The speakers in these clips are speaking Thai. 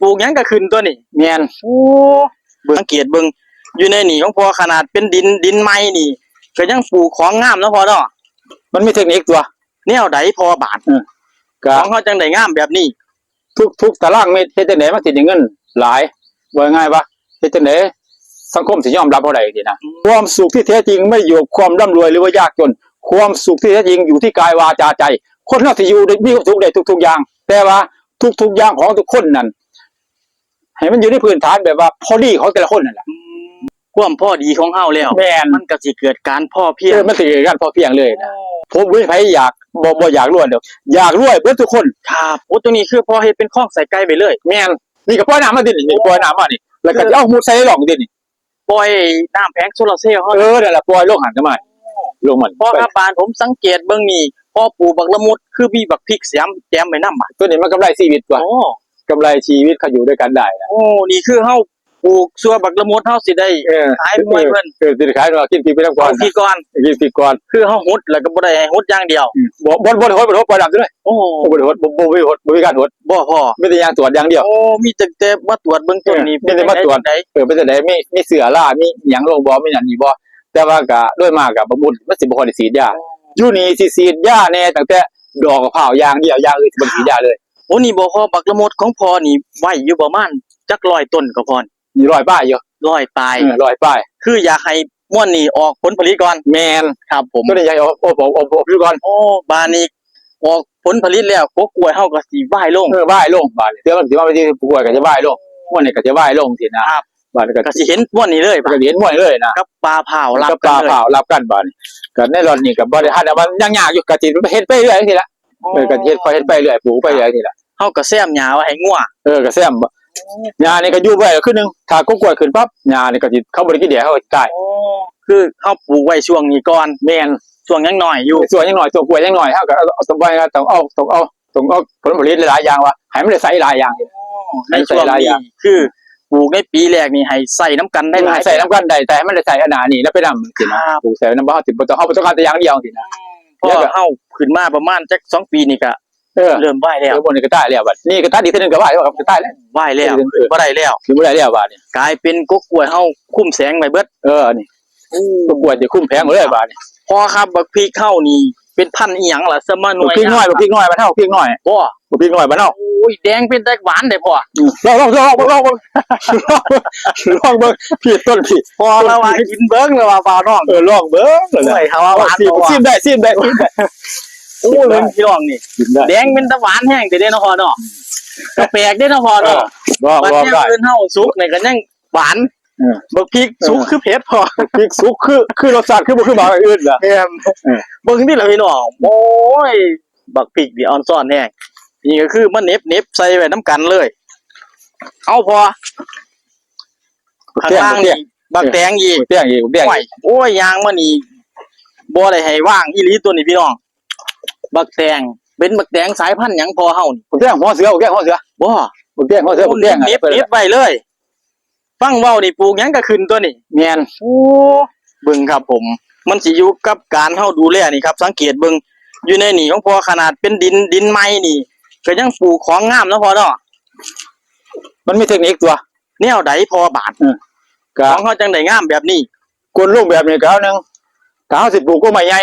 ปลูกหยังก็ขึ้นตัวนี่แม่นโอ้เบิ่งสังเกตเบิ่งอยู่ในนี่ของพอขนาดเป็นดินดินไม้นี่ ก็ยังปลูกของงามแล้วพอเนาะมันมีเทคนิคตัว แนวใดพอบาทก็ของเขาจังได้งามแบบนี้ ทุกทุกตารางเมตรเฮ็ดจังได๋มันสิได้เงินหลายว่าง่ายปะเฮ็ดจังได๋สังคมสิยอมรับเท่าใดสินะความสุขที่แท้จริงไม่อยู่กับความร่ำรวยหรือว่ายากจน ความสุขที่แท้จริงอยู่ที่กายวาจาใจ คนเราสิอยู่ได้มีความสุขได้ทุก ๆ อย่าง แต่ว่าทุก ๆ อย่างของทุกคนนั้น ให้มันอยู่ในพื้นฐานแบบว่าพอดีของแต่ละคนนั่นแหละความพอดีของเฮาแล้วแม่นมันก็สิเกิดการพ่อเพียงเออมันสิเกิดการพอเพียงเลยนะผมบ่มีใครอยากบ่บ่อยากรวยเด้ออยากรวยเบิดทุกคนครับโอ้ตรงนี้คือพอเฮ็ดเป็นข้องใส่ไก่ไปเลยแม่นนี่ก็ปล่อยน้ำมาดินี่ปล่อยน้ำมานี่แล้วก็เอามุดใส่หลองดินี่ปล่อยน้ำแผงโซลาร์เซลล์เฮาเออนั่นแหละปล่อยลงหันกันมาลงมันพอครับบานผมสังเกตเบิ่งนี่พอปลูกบักละมุดคือมีบักพริกเสียมแจมไว้นำอะตัวนี้มันกำไรชีวิตว่ะโอ้ กำไรชีวิตเขาอยู่ด้วยกันได้นะโอ้นี่คือเฮาปลูกซัวบักละมุดเฮาสิได้เออขายมวยเพิ่นเออสิขายว่ากินปีไปทั้งก่อเอานที่ก่อน กินปีก่อนคือเฮาหุดแล้วก็บ่ได้ให้หุดอย่างเดียวบ่บ่บ่ได้หดบ่ได้หดปล่อยน้ำด้วยโอ้บ่ได้หดบ่บ่มีหดบ่มีการหดบ่พอไม่ได้ยางตรวจอย่างเดียว โอ้มีแต่แต่มาตรวจเบื้องต้นนี่เออมีแต่มาตรวจ ได้เออเป็นจังได๋มีมีเสือล่ามีหยังลงบ่มีหยังนี่บ่แต่ว่าก็ด้วยมากก็บ่บุญมันสิบ่ค่อยได้ฉีดยาอยู่นี่สิฉีดยาแน่ตั้งแต่ดอกมะพร้าวอย่างเดียวอย่างอื่นสิบ่ฉีดยาเลย โอ้นี่บ่พอบักละมดของพอนี่ไว้อยู่ประมาณจักร้อยต้นก็พอนี่ร้อยป้ายอยู่ร้อยปลายเออร้อยป้ายคืออยากให้ม่วนนี่ออกผลผลิตก่อนแม่นครับ ผมตัวนี้ใหญ่โอ้โอ้โอ้โอ้โอ้พี่ก่อนโอ้บานนี้ออกผลผลิตแล้วกกล้วยเฮาก็สิว่ายลงเออว่ายลงบาดนี้เดี๋ยวมันสิว่าไปที่ป่วยก็จะว่ายลงม่วนนี่ก็จะว่ายลงสินะครับบาดนี้ก็ก็สิเห็นม่วนนี่เลยก็เห็นม่วนเลยนะกับปลาเผารับกับปกัลานเลยเผารับกันบาดนี้ก็ในรอนนี่ก็บ่ได้ทันแต่ว่ายังยากอยู่ก็สิเฮ็ดไปเรื่อยจังซี่ละ เออก็เฮ็ดพอเฮ็ดไปเรื่อยปลูกไปเรื่อยจังซี่ละเฮาก็แซมหญ้าไว้ให้งัวเออก็แซมยานี่ก็อยู่ไว้ก็คือหนึงถ้าก็กล้วยขึ้นปั๊บยานี่ก็สิเขาบ่ได้กินเดี๋ยวเขาก็ตายโอ้คือเฮาปลูกไว้ช่วงนี้ก่อนแม่นช่วงยังน้อยอยู่ส่วนยังน้อยตัวกล้วยยังน้อยเฮาก็เอาเอาต้องไปต้องเอาต้องเอาต้องเอาผลผลิตหลายๆอย่างว่าให้มันได้ใส่หลายอย่างในช่วงใส่หลายอนี้ย่างคือปลูกในปีแรกนี่ให้ใส่น้ำกันได้หลายใส่น้ำกันได้แต่ให้มันได้ใส่อันหนานี่แล้วไปนำสินะปลูกใส่น้ำบ่เฮาสิบ่ต้องเฮาบ่ต้องการแต่อย่างเดียวสินะพ อเฮาขึ้นมาประมาณจักสองปีนี่ก็เออเริ่มไหวแล้แล้ววบนนี้ก็ตายแล้วบัดนี่ก็ตายดีเท่านึงก็ว่าครับก็ตายแล้วไหวแล้วเออขึ้นบ่ได้แล้วคือบ่ได้แล้วบาดนี่กลายเป็นกกกล้วยเฮาคุ้มแสงไว้เบิดเออนี่ก็กล้วยสิคุ้มแพงหมดเลยบาดนี่พอครับบักพริกเฮานี่เป็นพันธุ์อีหยังล่ะสมาหน่บ่วยพริกน้อยบ่พริกน้อยบ่เท่าพริกน้อยบ่ บ่พริกน้อยบ่เท่าโอ้ยแดงเป็นแต่หวานได้พอลองลองลองลองลองลองเบิ่งพี่ต้นพี่พอแล้วว่ากินเบิ่งแล้วว่าฟ้าน้องเออลองเบิ่งนั่นแหโอ้ละยเขาว่าหวานซิมบ่ว่าซิมได้ซิมได้ซิมได้โอ้ยพี่น้องนี่ซิมได้แดงเป็นแต่หวานแห้งแต่เด้เนาะพอเนาะก็แปลกเด้เนาะพอเออเนาะลองบัดลองแนวได้อื่นเฮาสุกนี่ก็ยังหวานเออบักพริกสุกคือเผ็ดพอพริกสุกคือคือรสชาติคือบ่คือหมาอย่างอื่นล่ะแม่นเออเบิ่งที่ละพี่น้องโอ้ยบักพริกนี่ออนซ่อนแห้ง นี่ก็คือมันเน็บเน็บใส่ไว้น้ำกันเลย เอาพอข้างล่างนี่บักแตงอีกเตี้ยงอีกเตี้ยงโอ้อียกโอ้ยยางมันนี่บ่ได้ให้ว่างอีหลีตัวนี้พี่น้อง บักแตงเป็นบักแตงสายพันธุ์หยังพอเฮานี่เตี้ยงหัวเสือเตี้ยงหัวเสือบ่เตี้ยงหัวเสือเตี้ยงเน็บเน็บไว้เลย ฟังเว้านี่ปลูกหยังก็ขึ้นตัวนี้แม่นโอ้เบิ่งครับผม มันสิอยู่กับการเฮาดูแลนี่ครับ สังเกตเบิ่งอยู่ในนี่ของพอขนาดเป็นดินดินไม้นี่ ก็ยังปลูกของงามแล้วพอเนาะมันมีเทคนิคตัวแนวใดพอบาทก็ของเฮาจังได้งามแบบนี้กวนลูกแบบนี้ก็เอาหนึงถ้าเฮาสิปลูกก็ไม่ใหญ่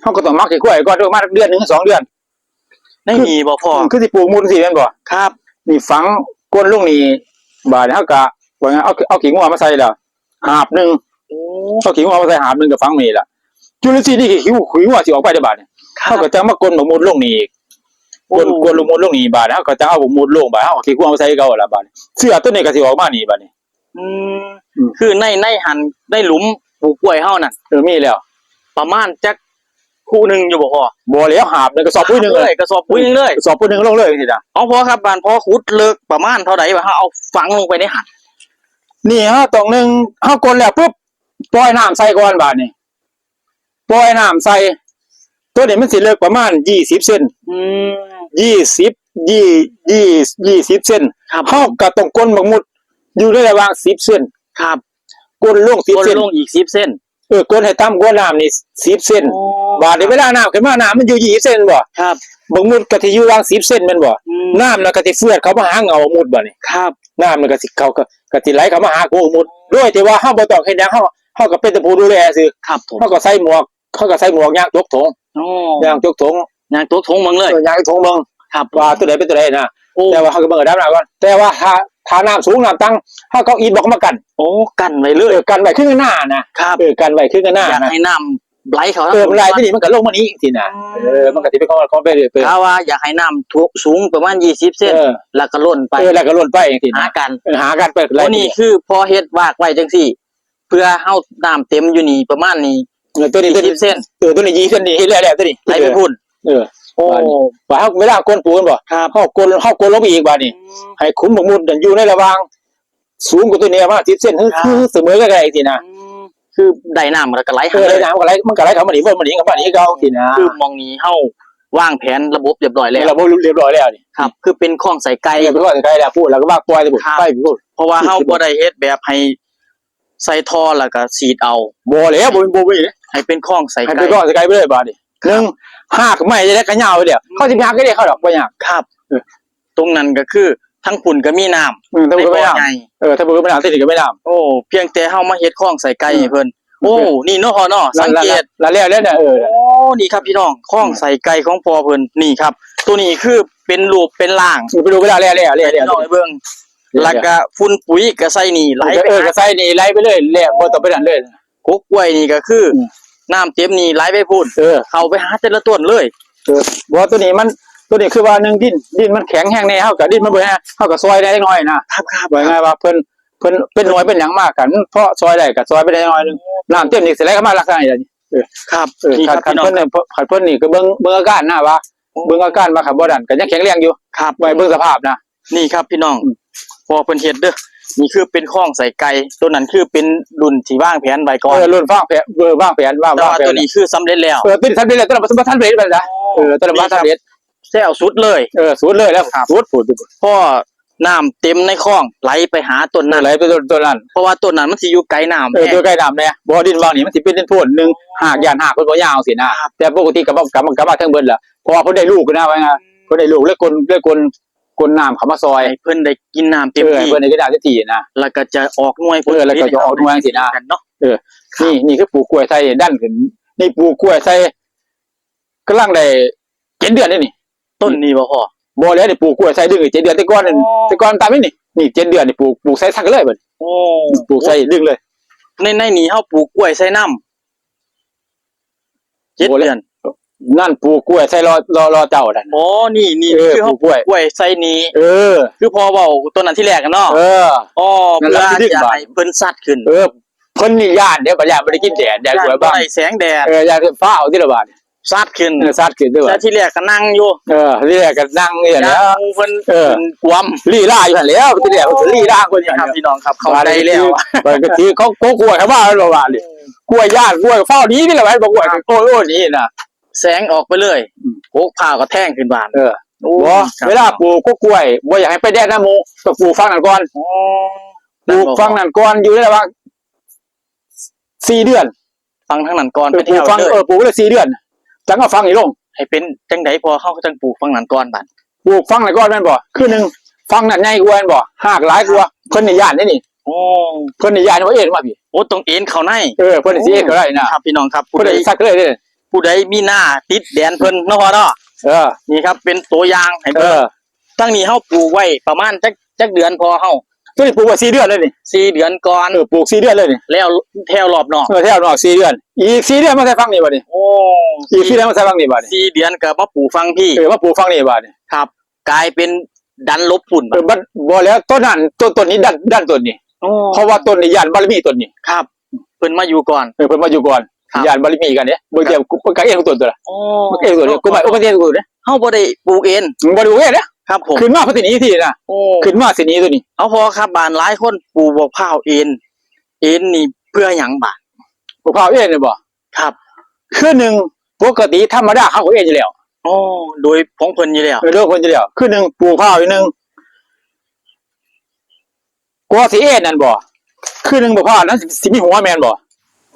เฮาก็ต้องมักสิกล้วยก่อนประมาณเดือนหนึงสองเดือนในนี่บ่พอคือสิปลูกมูลสิแม่นบ่ครับ นี่ฝังก้นลุงนี่บาดเฮาก็ว่าไงเอาเอาขี้งัวมาใส่แล้วหาบหนึงโอ้เอาขี้งัวมาใส่หาบหนึงก็ฝังนี่ล่ะจุลินทรีย์นี่ขี้ขี้งัวสิออกไปได้บาดนี่ครัเฮาบก็จะมากลนบักมูลลงนี่อีก กลนกลนลงมูลลงนี่บาดเฮาก็จะเอาบักมูลลงบาดเฮาเอาขี้งัวมาใส่เก่าล่ะบาดนี้เสื้อตัวนี้ก็สิออกมานี่บาดนี้อืมอืมคือในในหันในหลุมปลูกกล้วยเฮานั่นเออมีแล้ว ประมาณจักคู่หนึงอยู่บ่พอบ่แล้วหาบนึงก็สอบปุ๋ยหนึงเลยกระสอบปุ๋ยหนึงเลยสอบปุ๋ยหนึงลงเลยจังซี่จ้ะเอาพอครับบานพอขุดเลิกประมาณเท่าไหร่ว่าเฮาเอาฝังลงไปในหันนี่ฮะตรงหนึงเฮากลนแล้วปุ๊บปล่อยน้ำใส่ก่อนบาดนี้ปล่อยน้ำใส่ตัวนี้มันสิเลิกประมาณ20เซนอืม ยี่สิบยี่ยี่ยี่สิบเซนครับเฮากับตรงก้นบักมุด อยู่ในระหว่างสิบเซนครับก้นลงสิบก้นเซนลงอีก10เส้นเออก้นให้ต่ำกว่าน้ำนี่สิบเซนบาดนี้เวลาน้ำขึ้นมาน้ำมันอยู่ยี่สิบเซนบ่ครับบางมุดก็สิอยู่วาง10เส้นแม่นบ่อืมน้ำน่ะก็สิเฟือดเข้ามาหาเงามุดบ่นี่ครับน้ำมันก็สิเขาก็ก็สิไหลเข้ามาหากูมุดด้วยที่ว่าเฮาบ่ต้องเฮ็ดหยังเฮาเฮาก็เป็นแต่ผู้ดูแลซื่อครับผมเฮาก็ใส่หมวกเฮาก็ใส่หมวกยางจกถงโอ้ยางจกถง ยางตัวทงมึงเลยเออยางถงเบิ่งครับว่าตัวใดเป็นตัวใดนะโอ้แต่ว่าเฮาก็เบิ่งระดับน้ำก่อนแต่ว่าถ้าถ้าน้ำสูงน้ำตั้งเฮาก็เอาอิฐบอกมากัน โอ้กันไว้เลเอยอกันไว้ครึ่งหน้านะครับเออกันไว้ครึ่งหน้าอยากนะให้น้ำไหลเขาเออมันไหลที่นี่มันก็ลงมานี้สินะเออมันก็สิเป็นของของไปเรื่อยๆถ้าว่าอยากให้น้ำท่วมสูงประมาณ20เซนเออแล้วก็ล้นไปเออแล้วก็ล่นไปจังซี่หานะกันเออหากันไปไหลตัวนี้คือพอเฮ็ดวากไว้จังซี่ เพื่อเฮาน้ำเต็มอยู่นี่ประมาณนี้เออตัวนี้ตัวนี้20เส้นเออตัวนี้ยีเส้นนี้เฮ็ดแล้วแล้วตัวนี้ไหลไปพุ่น เออโอ้ว่าเฮาเวลากวนปูนบ่ครับ เฮากวนเฮากวนลงไปอีกบาดนี้ ให้ขุมบักมุดนั่นอยู่ในระหว่าง สูงกว่าตัวนี้ประมาณ10เซนคือคือเสมอกันได้สินะอืมคือได้น้ำแล้วก็ไหลเอหาอเลได้ยน้ำมันก็ไหลมันก็ไหลเข้ามานี่บ่มันนี่เข้ามานี่เก่าสินะคือมองนี้เฮาวางแผนระบบเรียบร้อยแล้วเราบ่เรียบร้อยแล้วนี่ครับ คือเป็นข้องใส่ไก่ไก่ไปก่อนไก่แล้วพูดแล้วก็ว่าปล่อยเลยพูดครับ ไปพูดเพราะว่าเฮาบ่ได้เฮ็ดแบบให้ใส่ท่อแล้วก็สีดเอา บ่แล้วบ่บ่บ่ให้เป็นข้องใส่ให้ไก่ ไปก่อนไก่ไปเลยบาดนี่หนึ่ง หากไม่จะได้กระเหยาวไปเดี๋ยวเขาสิไปหาก็ได้เขาดอกบ่ยากครับเออตรงนั้นก็คือทั้งปุ่นก็มีน้ำอืมถ้าบ่ในไม่บ่อน้ำใหญ่เออถ้าบ่ไม่น้ำที่นี่ก็ไม่น้โอ้ เพียงแต่เฮามาเฮ็ดข้องใส่ไก่ให้เพิ่นโอ้ นี่เนาะพ่อเนาะำสังเกต แล้วแล้วแล้วเนี่ยเออ โอ้ นี่ครับพี่น้องข้องใส่ไก่ของพ่อเพิ่นนี่ครับ ตัวนี้คือเป็นรูปเป็นร่างไปดูเวลาแล้วแล้วแล้วแล้วพี่น้องให้เบิ่งแล้วก็ฝุ่นปุ๋ยก็ใส่นี่ไหลไปเออหาก็ใส่นี่ไล่ไปเลยแล้วบ่ต้องไปนั่นเลยกกกล้วยนี่ก็คืออม น้ำเต็มนี่ไหลไปพุ่นเออ เข้าไปหาแต่ละต้นเลยเออบ่ตัวนี้มันตัวนี้คือว่าหนึงดินดินมันแข็งแห้งแน่เฮาก็ดินมันบ่แห้งเฮาก็ซอยได้น้อยนะครับครับว่าไงว่าเพิ่นเพิ่นเป็นหน่วยเป็นหยังมากกัน เพราะซอยได้ก็ซอยไปได้น้อยนึงน้ำเต็มนี่สิไหลเข้ามาลักษณะนี้ครับเออนี่คขัรัดบขัดพี่น้องเพิ่นเนี่ยขัดเพิ่นนี่ก็เบิ่งเบิ่งอาการนะว่าเบิ่งอาการว่าขับบ่ดันก็ยังแข็งแรงอยู่ครับไว้เบิ่งสภาพนะ นี่ครับพี่น้องอืมพอเพิ่นเฮ็ดเด้อ นี่คือเป็นข้องใส่ไก่ตัวนั้นคือเป็นรุ่นที่วางแผนไว้ก่อนเออรุ่นฟังแผนเบอร์วางแผนว่าแต่วางว่าแผตัวนนี้คือสำเร็จแล้วเออเป็นทันเร็จแล้วตัวนั้นบ่ทันเร็จไปแล้วเออตัวนั้นบ่ทันเร็จแซวสุดเลยเออสูดเลยแล้วสูดสูดพ่อน้ำเต็มในคลองไหลไปหาต้นนั่นั้นนไหลไปตัวตัวนั้นเพราะว่าต้นนั้นมันสิอยู่ไกลน้ำเออแน่ตัวใกล้น้ำแน่บ่ดินวางนี่มันสิเป็นดินโพนหนึงหากยานหากเพิ่นบ่ยาวสินะแต่ปกติก็บ่กลับกลับมาทั้งเบิดล่ะเพราะว่าเพิ่นได้ลูกนะว่าไงเพิ่นได้ลูกเลยกลเลยกล กลน้ำเข้ามาซอยให้เพิ่นได้กินน้ำเต็มเออที่เพิ่นได้กระดาษที่นะ แล้วก็จะออกหน่วยผลเออแล้วก็จะออกหน่วยสินะ กันเนาะนี่นี่คือปลูกกล้วยไส้ดันขึ้นนี่ปลูกกล้วยไส้กำลังได้เจ็ดเดือนนี่นี่ต้นนี้บ่พ่อ บ่แล้วนี่ปลูกกล้วยไส้ดึงอีกเจ็ดเดือนแต่ก่อนนั่นอ๋อ แต่ก่อนตามนี่นี่นี่เจ็ดเดือนนี่ปลูกปลูกไส้ทักเลยเบิดโอ้ปลูกไส้ดึงเลย ในในนี้เฮาปลูกกล้วยใส่น้ำเจ็ดโอ้แล้ว เดือน นั่นปลูกกล้วยไส้รอรอรอเจ้านั่น อ๋อ นี่นี่เออคือเฮาปลูกกล้วยกล้วยใส่นี้ เออ คือพอเว้าต้นนั้นที่แรกกันเนาะเออ อ๋อนั่นเพื่อแหละที่ดึงจะบาดให้เพิ่นสัดขึ้นเออเพิ่นนี่ย่านเดี๋ยวบัดย่านบ่ได้กินแดดแดดกล้วยบ้างได้แสงแดดเออย่านฟ้าเอาที่ละบาดสัดขึ้นเออซัดขึ้นด้วยแต่ที่แรกก็นั่งอยู่เออเรียกกันนั่งนี่แหละยางเพิ่นเออ พิ่นกวมลี่ล่าอยู่หั่นแล้วที่แรกมันก็ลี่ล่าคนอย่างครับเดียวพี่น้องครับเข้าใจแล้วมันก็ถือเขาเขากล้วยเขาว่ามันบอกว่าเลยกล้วยย่านกล้วยเฝ้านี้นี่แหละไว้บอกกล้วยโอ้ยโอ้ยนี่นะ แสงออกไปเลยอืมโคกผ้าก็แท่งขึ้นบานเออโอ้บ่ครับเวลาปลูกก็กล้วยบ่อยากให้ไปแดดน้ำหมูต้องปลูกฟังนั่นก่อนอ๋อปลูกฟังนั่นก่อนอยู่ได้ว่าสี่เดือน ฟังทั้งนั้นก่อนเอไปอปลูเที่กยวฟังเลยเออปลูกเลยสี่เดือนจังก็ฟังอีกลง ให้เป็นจังไดพอเข้าจังปลูกฟังนั้นก่อนบานปลูกฟังนั่นก่อนแม่นบ่คือหนึ่งฟังนั่นใหญ่กว่าแม่นบ่หากหลายกว่าเพิ่นนี่ย่านนี่นี่โอ้เพิ่นนี่ย่านว่าเอ็นว่าพี่โอ้ตรงเอ็นเข้าในเออเพิ่นนี่สิเอ็นก็ได้นะครับพี่น้องครับผู้เพิ่นใดได้ซักเลยเด้ ผู้ใดมีหน้าติดแดนเพิ่นเนาะพ่อเนาะเออ นี่ครับ เป็นตัวอย่างให้เอเบิ่งอตั้งนี้เฮาปลูกไว้ประมาณจักจักเดือนพอเฮาตัวนี้ปลูกไว้สี่เดือนเลยนี่สี่เดือนก่อนเออปลูกสี่เดือนเลยนี่แล้วแถวรอบนอกเออแถวนอกสี่เดือน อีกสี่เดือนมาใส่ฟังนี่บัดนี้โอ้อีกสี่เดือนมาใส่ฟังนี่บัดนี้สี่เดือนก็มาปลูกฟังพี่เออมาปลูกฟังนี่บัดนี้ครับ กลายเป็นดันลบฝุ่นเออบัดบ่แล้วต้นนั้นต้นต้นนี้ดันดันต้นนี้โอ้เพราะว่าต้นนี้ยานบารมีต้นนี้ครับเพิ่นมาอยู่ก่อนเออเพิ่นมาอยู่ก่อน ครับ ยานบารมีกันเนี่ยบ่เดียวกูก็เอ็นของต้นตัวละโอ้มันเอ็นตัวนี้กูไม่โอ้มันเอ็นตัวนี้เฮาบ่ได้ปลูกเองมึงบ่ดูเอ็นเนี่ยครับผมขึ้นมาพัฒนีที่นะโอ้ขึ้นมาสินี้ตัวนี้เอาพอครับบ้านหลายคนปลูกบักพร้าวเอ็นเอ็นนี่เพื่อหยังบาดบ่พร้าวเอ็นเนี่ยบ่ครับ คือหนึ่งปกติธรรมดาเขาก็เอ็นอยู่แล้วโอ้โดยของเพิ่นอยู่แล้วเออโดยคนอยู่แล้วคือหนึ่งปลูกพร้าวอีกหนึงกว่าสิเอ็นนั่นบ่คือหนึ่งบ่พร้าวนั้นสิสิมีหัวแม่นบ่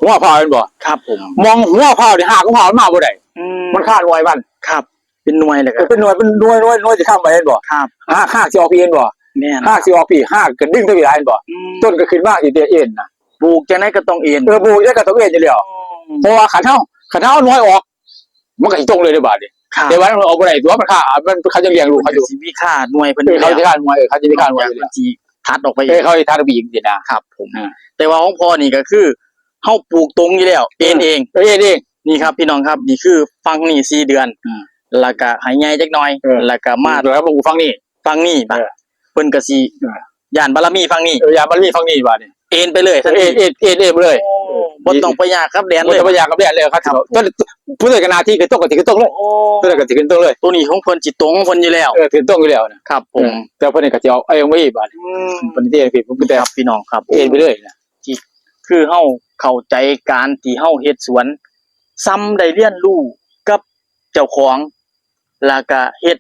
หัวพร้าวแม่นบ่ครับผม มองหัวพร้าวนี่หากของพร้าวมันมาบ่ได้อืมมันขาดไว้มันครับ เป็นหน่วยเลยครับเป็นหน่วยเป็นหน่วยหน่วยหน่วยสิข้ามไปเห็นบ่ครับห้าห้าสิออกปีเห็นบ่แม่นห้าสิออกปีห้าก็ดึงตัวปีหลายเห็นบ่อืมต้นก็ขึ้นมาอีเดียเอ็นน่ะปลูกจังไดก็ต้องเอ็นเออบูได้ก็ต้องเอ็นอยู่แล้วเพราะว่าขันเท้าขันเท้าน้อยออก มันก็สิตรงเลยในบาดนี้ครับแต่ว่ามันออกบ่ได้ตัวมันค่ามันเขาจะเลี้ยงลูกเขาอยู่สิมีค่าหน่วยเพิ่นเออเขาแล้วจะการมวยเออเขาจะมีการมวยอยากอยู่เพิ่แล้วนสิทัดออกไปอีเออกเขาจะทานบีอีกทีนะ ครับผมอ่าแต่ว่าของพ่อนี่ก็คือ เฮาปลูกตรงอยู่แล้วเอ็นเองเออเอ็นเองนี่ครับพี่น้องครับนี่คือฟังนี่สี่เดือนอืมแล้วก็ใหายใหญ่จักหน่อยเออแล้วก็มาแล้วมาฟังนี่ฟังนี่บัดเออเพิ่นก็สิเออย่านบารมีฟังนี่เอออย่ามันมีฟังนี่บาดนี้เอ็นไปเลยเอ็นเอ็นเอ็นเอ็นเลยโอ้บ่ต้องไปยากครับแดนมันเลยจะพยายามกับแดนเลยครับต้นผู้ใดกันนาที่คือต้องกับที่คือต้องเลยโอ้ผู้ใดกับที่คือต้องเลย ตัวนี้ของเพิ่นจิตตรงของเพิ่นอยู่แล้วเออถือต้องอยู่แล้วนะครับผมแต่เพิ่นนี่ก็จะเอาเอาไว้บาดนี้อืมเพิ่นที่ผิดผมแต่ครับพี่น้องครับ เอ็นไปเลยนะคือเฮา เข้าใจการที่เฮาเฮ็ดสวน ซ้ำได้เรียนรู้กับเจ้าของแล้วก็เฮ็ด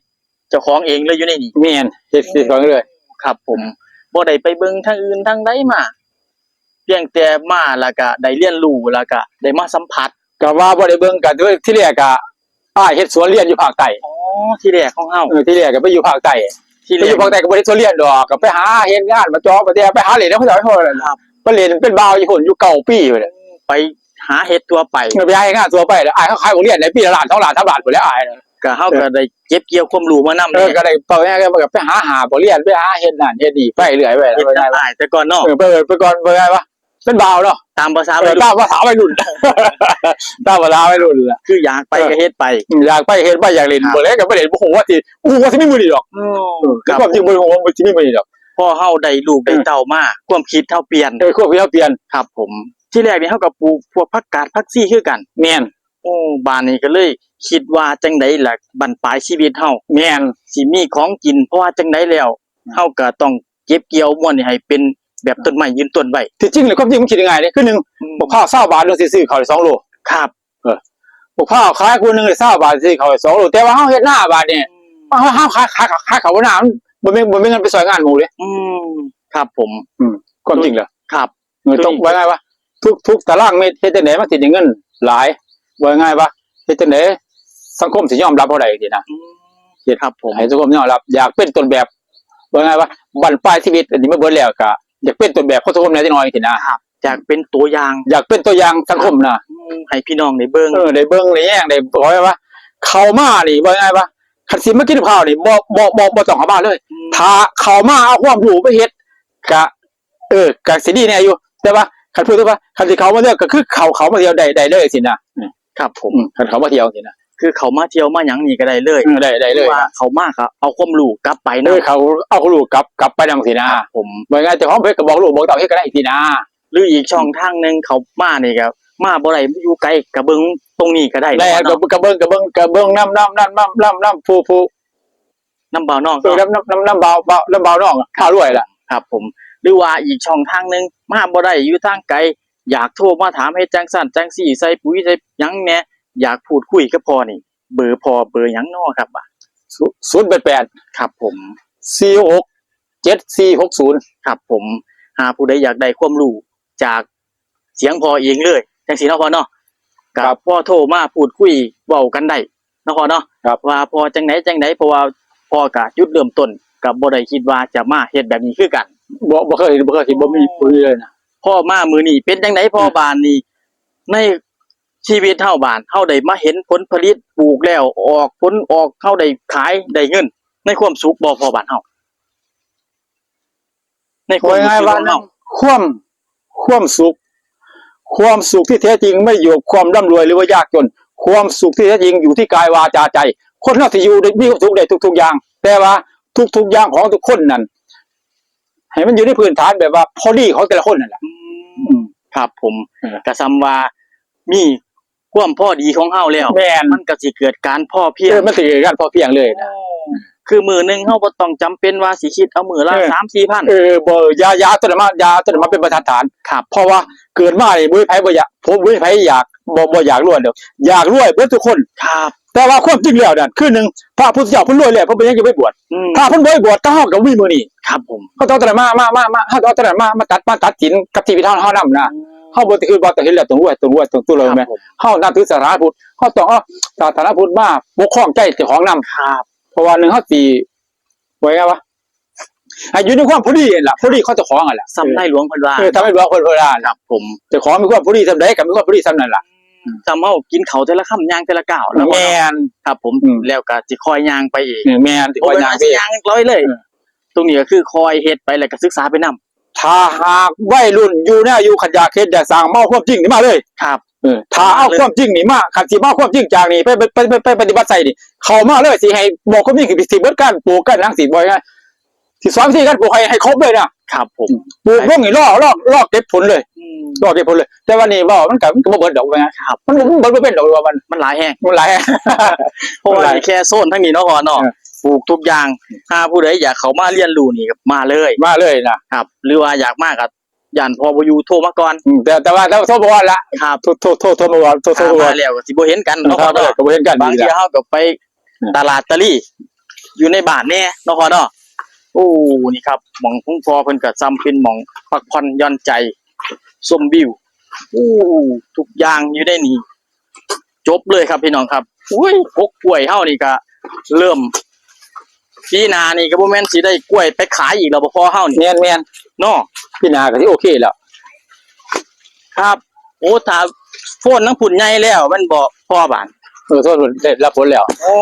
เจ้าของเองเลยอยู่ในนี้แม่นเฮ็ดสิฟังเลยครับ ผมบ่ได้ไปเบิ่งทางอื่นทางใดมาเพียงแต่มาแล้วก็ได้เรียนรู้แล้วก็ได้มาสัมผัสก็ว่าบ่ได้เบิ่งกันด้วยที่แรกก็อ้ายเฮ็ดสวนเรียนอยู่ภาคใต้อ๋อที่แรกของเฮาเออที่แรกก็ไปอยู่ภาคใต้ที่ไปแรอกยู่ภาคใต้ก็บ่ได้สวนเรียนดอกก็ไปหาเฮ็ดงานมาจอบมาแต่ไปหาเหรียญเขาจะเอาเท่านั้นครับ ไปเรียนเป็นบ่าวอยู่พุ่นอยู่เก่าปีไปเลยไปหาเฮ็ดตัวไปไปหาเฮ็ดงานตัวไปแล้วอ้ายเขาขายบ่เรียนในปีละล้าน2ล้าน3ล้านพุ่นแล้วอ้ายก็เฮาก็ได้เก็บเกี่ยวความรู้มานำเออก็ได้เป่าแง่ก็ไปหาหาบ่เรียนไปหาเฮ็ดนั่นเฮ็ดนี่ไปเรื่อยไปเฮ็ดได้แต่ก่อนเนาะเออไปไปก่อนไปไงวะเป็นบ่าวเนาะตามภาษาเอวัอยรุ่นตามภาษาวัยรุ่นตามภาษาวัยรุ่นล่ะคืออยากไปก็เฮ็ดไป อยากไปเฮ็ดบ่อยากเล่นบ่เล่นก็บ่เล่นบ่ฮู้ว่าสิฮู้ว่าสิมีมื้อนี้ดอกครับความจริงบ่ฮู้ว่าสิมีมื้อนี้ดอก พอเฮาได้ลูกได้เต้ามาความคิดเฮาเปลี่ยนเออควบเปลี่ยนเปลี่ยนครับ ผมที่แรกนี่เฮาก็ปลูกพวกผักกาดผักซี่คือกันแม่นโอ้บ้านนี้ก็เลยคิดว่าจังไดล่ะบั้นปลายชีวิตเฮาแม่นสิมีของกินเพราะว่าจังไดแล้วเฮาก็ต้องเก็บเกี่ยวม่วนนี่ให้เป็นแบบต้นไม้ยืนต้นไว้ที่จริงแล้วความจริงมันคิดยังไงเนี่ยคือหนึ่งบักพร้าว20บาทลงสิซื้อข้าวได้2โลครับบักพร้าวขายกูนึงได้20บาทซื้อข้าวได้2โลแต่ว่าเฮาเฮ็ดหน้าบาทเนี่ยเฮาเฮาขายขายขายข้าวหน้า มันบ่มีบ่มีเงินไปซอยงานหมู่เลยอืมครับผมความจริงแล้วครับ เออต้องว่าไงวะทุกทุกตารางเมตรเฮ็ดจังได๋มันสิได้เงิน หลายว่าไงวะเฮ็ดจังได๋สังคมสิยอมรับบ่ได้สินะอืมครับ ผมให้สังคมยอมรับ อยากเป็นต้นแบบว่าไงวะบั้นปลายชีวิตอันนี้มาเบิดแล้วก็อยากเป็นต้นแบบของสังคมแหน่จักหน่อยสินะอยากเป็นตัวอย่างอยากเป็นตัวอย่างสังคมนะอืมให้พี่น้องได้เบิ่งเออได้เบิ่งได้แย่งได้บอกไว้ว่าเข้ามานี่ว่าไงวะ คันสิมากินข้าวนี่บ่บ่บ่บ่ต้องเข้ามาเลย ถ้าเข้ามาเอาความรู้ไปเฮ็ดก็เออก็สิดีแน่อยู่แต่ว่าคันพูดถึงว่าคันสิเข้ามาเที่ยวก็คือเข้าเข้ามาเที่ยวได้ได้เลยสินะครับผมอืมคันเข้ามาเที่ยวสินะคือเขามาเที่ยวมาหยังนี่ก็ได้เลยเออได้ได้เลยว่าเขามาก็เอาความรู้กลับไปเอนะอเขาเอาลูกกลับกลับไปนำสินะผมว่าไงเจ้าของเพิ่นก็บอกลูกบอกเต้าเฮ็ดก็ได้สินะหรืออีกช่องทางหนึงเขามานี่ก็ มาบ่ได้อยู่ไกลก็เบิ่งตรงนี้ก็ได้ได้เนาะก็ก็เบิ่งก็เบิ่งก็เบิ่งน้ำน้ำน้ำน้ำน้ำน้ำผู้ผู้น้ำเบาน้องเออก็น้ำน้ำน้ำน้ำเบาเบาน้ำเบาน้องข้าวรวยล่ะครับ ผม หรือว่าอีกช่องทางหนึงมาบ่ได้อยู่ทางไกล อยากโทรมาถามให้จังสั่นจังสี่ใส่ปุ๋ยใส่หยังแหน่อยากพูดคุยกับพ่อนี่ เบอร์พ่อเบอร์หยังน้อครับอะ088ครับผม46 7460ครับผมหาผู้ใดอยากได้ความรู้จากเสียงพ่อเองเลย จังสีเนาะพ่อเนาะครักับบพ่อโทรมาพูดคุยเว้ากันได้เนาะพ่อเนาะครับ ว่าพ่อจังไหนจังไหนเพราะว่าพ่อกะจุดเริ่มต้นกับบ่ได้คิดว่าจะมาเฮ็ดแบบนี้คือกัน บ่บ่เคยเห็นบ่เคยเห็นบ่มีบ่มีเลยนะ พ่อมามือนี้เป็นจังไหนพ่อบานนี้ในชีวิตเฮาบานเฮาได้มาเห็นผลผลิตปลูกแล้วออกผลออกเฮาได้ขายได้เงิน ในความสุขบ่พ่อบานเฮาในความว่ารู้ไงสึกว่า ของเฮา ความความสุข ความสุขที่แท้จริงไม่อยู่กับความร่ำรวยหรือว่ายากจน ความสุขที่แท้จริงอยู่ที่กายวาจาใจ คนเราที่อยู่ได้มีความสุขได้ทุก ๆ อย่าง แต่ว่าทุก ๆ อย่างของทุกคนนั้นให้มันอยู่ในพื้นฐานแบบว่า พอดีของแต่ละคนนั่นแหละอืมครับ ผมเออกระซำว่ามีความพอดีของเฮาแล้วแม่นมันก็สิเกิดการพ่อเพียเองอมันสิเกิดการพอเพียงเลยนะ คือมือหนึงเฮาบ่ต้องจำเป็นว่าสิคิดเอามือละเออ3 4พัน เออบ่ยายาตัวนั้นมายาตัวนั้นมาเป็นประธานฐานครับ เพราะว่าเกิดมานี่บ่มีไผบ่อยากผมบ่มีไผอยากบ่บ่อยากรวยเด้ออยากรวยเบิดทุกคน ครับ แต่ว่าความจริงแล้วนั่นคือหนึ่งพระพุทธเจ้าเพิ่นรวยแล้วเพิ่นบ่ยังจะไปบวชอืมถ้าเพิ่นบ่ไปบวชก็เฮาก็บ่มีมื้อนี้ครับผมเขาต้องเอาแต่มามามามาเฮาต้องเอาแต่มามาตัดมาตัดสินกับชีวิตเฮาเฮานำนะเฮาบ่ได้คือว่าต้องเห็นแล้วต้องรวยต้องรวยต้องตู้เลยครับแม่ผมเฮานับถือศาสนาพุทธเฮาต้องเอาศาสนาพุทธมาปกครองใจเจ้าของนำครับ เพราะว่าหนึงเฮาสิว่าไงวะให้อยู่ในความพอดีนั่นล่ะพอดีเขาเจ้าของนั่นล่ะซ้ำในหลวงเพันวาเออทำให้รู้ว่าเพิ่นเพิ่นว่าครับ ผมเจ้าของมีความพอดีซำใดก็มีความพอดีซำนั่นล่ะซ้ำเฮากินเขาวแต่ละคำย่างแต่ละก้าวแล้วก็แม่นครับ ผมอืม แล้วก็สิคอยย่างไปเองเออแม่นที่โอ้ว่ายยางสิไปย่างร้อยเลยเออตรงนี้ก็คือคอยเฮ็ดไปแล้วก็ศึกษาไปนํถ้าหากวัยรุ่นอยู่แน่อยู่ขัดอยากเฮ็ดอยากสร้างเมาความจริงนี่มาเลย ครับ เออถ้าเอาความจริงนี่มาขัดสิมาความจริงจากนี่ไปไปไปไปไปปฏิบัติใส่นี่ เข้ามาเลยสิให้บอกความจริงคือสิเบิดการปลูกกันทั้งสิบ่ไงสิสอนวิธีการปลูกให้ให้ครบเลยนะครับผมปลูกลงนี่รอรอรอเก็บผลเลยอืมรอเก็บผลเลย แต่วันนี้บ่มันก็มันก็บ่เบิดดอกว่าไงครับมันมันบ่เป็นดอกว่ามันมันหลายแฮงมันหลายเพราะว่าหลายแค่โซนทั้งนี้เนาะพ่อเนาะเออปลูกทุกอย่างถ้าผู้ใดอยากเข้ามาเรียนรู้นี่ก็มาเลย มาเลยนะครับหรือว่าอยากมาก็ ย่านพอบ่อยู่โทรมาก่อนอืมแต่แต่ว่าแต่ว่าโทษบ่ว่าละครับโทษโทษโทษโทษบ่ว่าโทษโทถ้าษบ่มาว่า แล้วก็สิบ่เห็นกันเนาะเนาะคพ่รัอบเนาะก็บ่เห็นกันบางดีทีละ เฮาก็ไปอืมตลาดตะลี่ อยู่ในบ้านแน่เนาะพ่อเนาะโอ้นี่ครับหม่องพุ่งพอเพิ่นก็ซ้ำเป็นหม่องพักผ่อนหย่อนใจชมวิวโอ้ทุกอย่างอยู่ในนี้จบเลยครับพี่น้องครับอุ้ยพกกล้วยเฮานี่ก็เริ่มปีหน้านี่ก็บ่แม่นสิได้กล้วยไปขายอีกแล้วบ่พอเฮานี่แม่นแม่น เนาะพี่นาก็สิโอเคแล้ว ครับ โอ้ถ้าโฟนทั้งผุ่นใหญ่แล้ว มันบ่พอบานเออโทษได้รับผลแล้ว โอ้